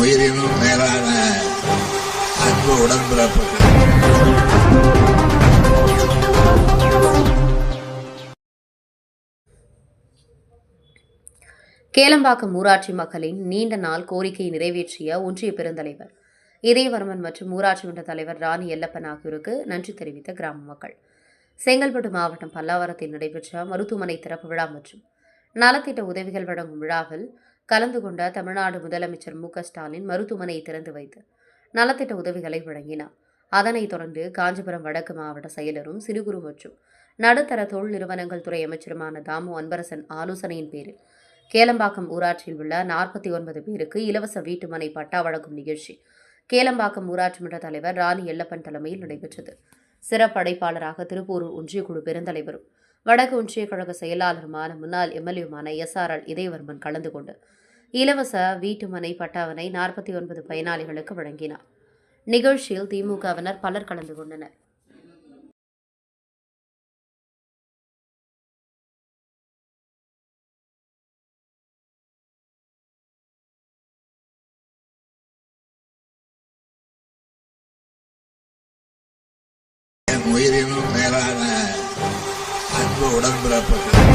உயிரினும் மேலான அன்பு உடன்பிறப்புகள். கேளம்பாக்கம் ஊராட்சி மக்களின் நீண்ட நாள் கோரிக்கையை நிறைவேற்றிய ஒன்றிய பெருந்தலைவர் இதயவர்மன் மற்றும் ஊராட்சி மன்ற தலைவர் ராணி எல்லப்பன் ஆகியோருக்கு நன்றி தெரிவித்த கிராம மக்கள். செங்கல்பட்டு மாவட்டம் பல்லாவரத்தில் நடைபெற்ற மருத்துவமனை திறப்பு விழா மற்றும் நலத்திட்ட உதவிகள் வழங்கும் விழாவில் கலந்து கொண்ட தமிழ்நாடு முதலமைச்சர் மு க ஸ்டாலின் மருத்துவமனையை திறந்து வைத்து நலத்திட்ட உதவிகளை வழங்கினார். அதனைத் தொடர்ந்து காஞ்சிபுரம் வடக்கு மாவட்ட செயலரும் சிறு குறு மற்றும் நடுத்தர தொழில் நிறுவனங்கள் துறை அமைச்சருமான தாமு அன்பரசன் ஆலோசனையின் பேரில் கேளம்பாக்கம் ஊராட்சியில் உள்ள நாற்பத்தி ஒன்பது பேருக்கு இலவச வீட்டுமனை பட்டா வழங்கும் நிகழ்ச்சி கேளம்பாக்கம் ஊராட்சி மன்ற தலைவர் ராணி எல்லப்பன் தலைமையில் நடைபெற்றது. சிறப்படைப்பாளராக திருப்பூர் ஒன்றிய குழு பெருந்தலைவரும் வடக்கு ஒன்றிய கழக செயலாளருமான முன்னாள் எம்எல்ஏமான எஸ் ஆர் எல் இதயவர்மன் கலந்து கொண்டு இலவச வீட்டுமனை பட்டாவினை நாற்பத்தி ஒன்பது பயனாளிகளுக்கு வழங்கினார். நிகழ்ச்சியில் திமுகவினர் பலர் கலந்து கொண்டனர். உயிரினும் மேலான உடம்புல உடன்பிறப்புகள்